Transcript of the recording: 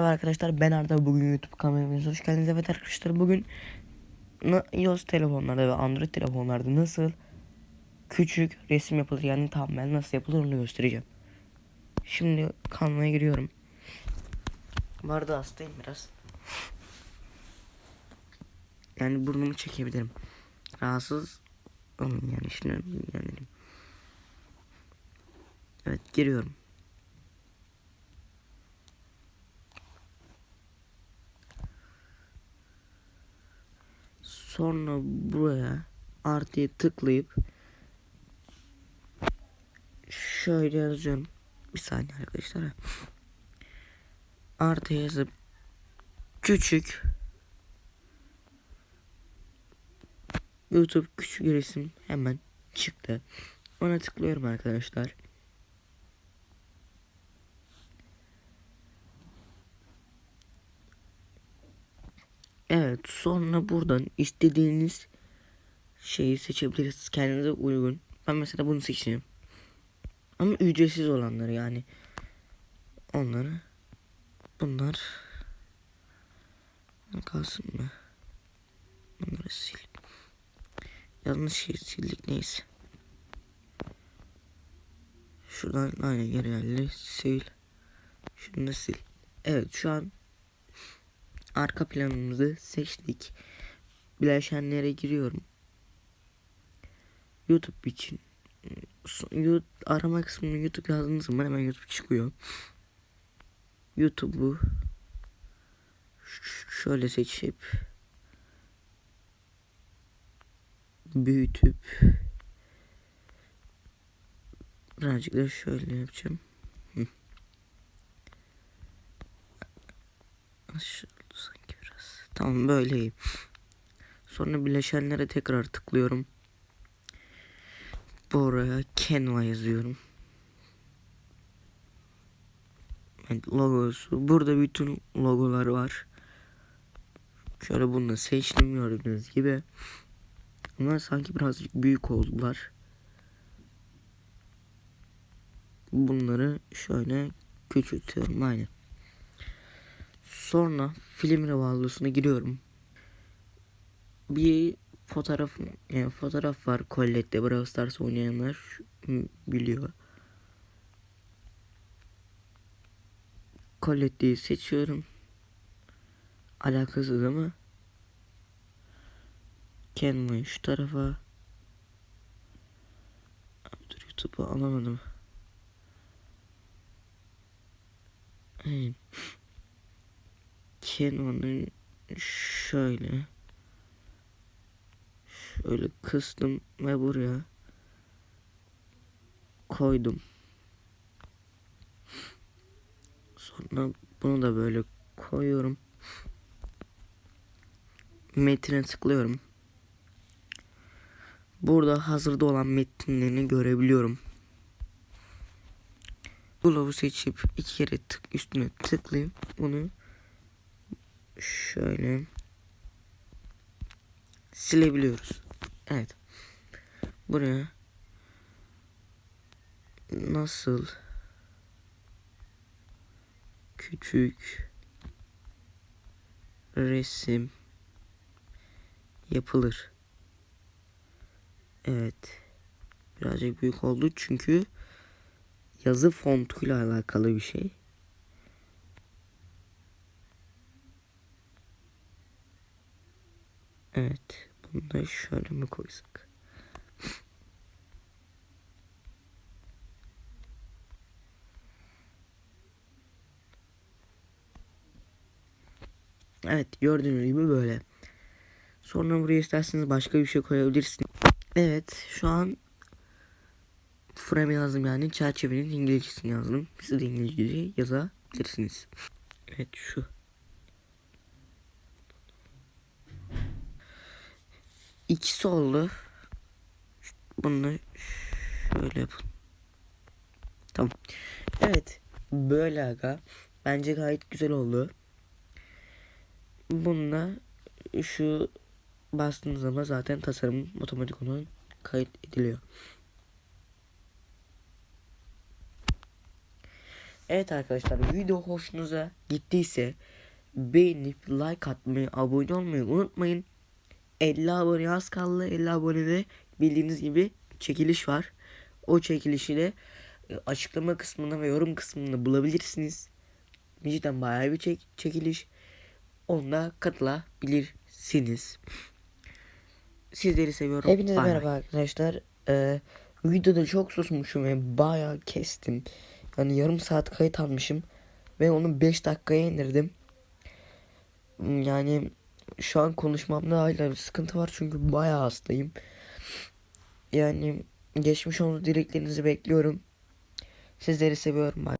Merhaba arkadaşlar ben Arda bugün YouTube kanalımıza hoş geldiniz evet arkadaşlar bugün iOS telefonlarda ve Android telefonlarda nasıl küçük resim yapılır yani thumbnail nasıl yapılır onu göstereceğim. Şimdi kanala giriyorum. Bu arada hastayım biraz. Yani burnumu çekebilirim. Rahatsız olun yani şimdi yani. Evet giriyorum. Sonra buraya artıya tıklayıp şöyle yazıyorum. Bir saniye arkadaşlar. Artı yazıp küçük YouTube küçük resim hemen çıktı. Ona tıklıyorum arkadaşlar. Evet sonra buradan istediğiniz şeyi seçebilirsiniz kendinize uygun. Ben mesela bunu seçeyim. Ama ücretsiz olanları yani. Onları bunlar kalsın mı? Bunları sil. Yanlış şey sildik neyse. Şuradan aynı yer yerli sil. Şunu da sil. Evet şu an arka planımızı seçtik. Bileşenlere giriyorum. YouTube için YouTube arama kısmını YouTube yazdığınız zaman hemen YouTube çıkıyor. YouTube'u şöyle seçip büyütüp birazcık da şöyle yapacağım. Hı. Aşağı oldu sanki biraz. Tamam böyle iyi. Sonra bileşenlere tekrar tıklıyorum. Buraya Canva yazıyorum. Evet, logosu. Burada bütün logolar var. Şöyle bunu da seçtim gördüğünüz gibi. Ama sanki birazcık büyük oldular. Bunları şöyle küçültüyorum aynen. Sonra film rivallosuna giriyorum. Bir fotoğraf yani fotoğraf var Colette'de Brawl Stars oynayanlar biliyor. Colette'yi seçiyorum. Alakasız ama Canva'yı şu tarafa Dur YouTube'u alamadım. Canva'nın şöyle şöyle kıstım ve buraya koydum. Sonra bunu da böyle koyuyorum. Metine tıklıyorum. Burada hazırda olan metinlerini görebiliyorum. Glow'u seçip iki kere tık üstüne tıklayıp bunu şöyle silebiliyoruz. Evet. Buraya nasıl küçük resim yapılır. Evet. Birazcık büyük oldu çünkü yazı fontuyla alakalı bir şey. Evet. Bunu da şöyle mi koysak? Evet gördüğünüz gibi böyle. Sonra buraya isterseniz başka bir şey koyabilirsiniz. Evet şu an frame yazdım yani çerçevenin İngilizcesini yazdım. Siz de İngilizce yazabilirsiniz. Evet şu. İkisi oldu. Bunu şöyle yapın. Tamam. Evet. Böyle aga. Bence gayet güzel oldu. Bununla şu bastığınız zaman zaten tasarım otomatik olarak kayıt ediliyor. Evet arkadaşlar video hoşunuza gittiyse beğenip like atmayı, abone olmayı unutmayın. 50 abone az kaldı. 50 abonede bildiğiniz gibi çekiliş var. O çekilişi de e, açıklama kısmında ve yorum kısmında bulabilirsiniz. Cidden bayağı bir çek çekiliş. Onda katılabilirsiniz. Sizleri seviyorum. Hepinize merhaba arkadaşlar. Ee, videoda çok susmuşum ve bayağı kestim. Yani yarım saat kayıt almışım. Ve onu 5 dakikaya indirdim. Hmm, Yani şu an konuşmamda hala bir sıkıntı var çünkü bayağı hastayım. Yani geçmiş olsun dileklerinizi bekliyorum. Sizleri seviyorum. Bye.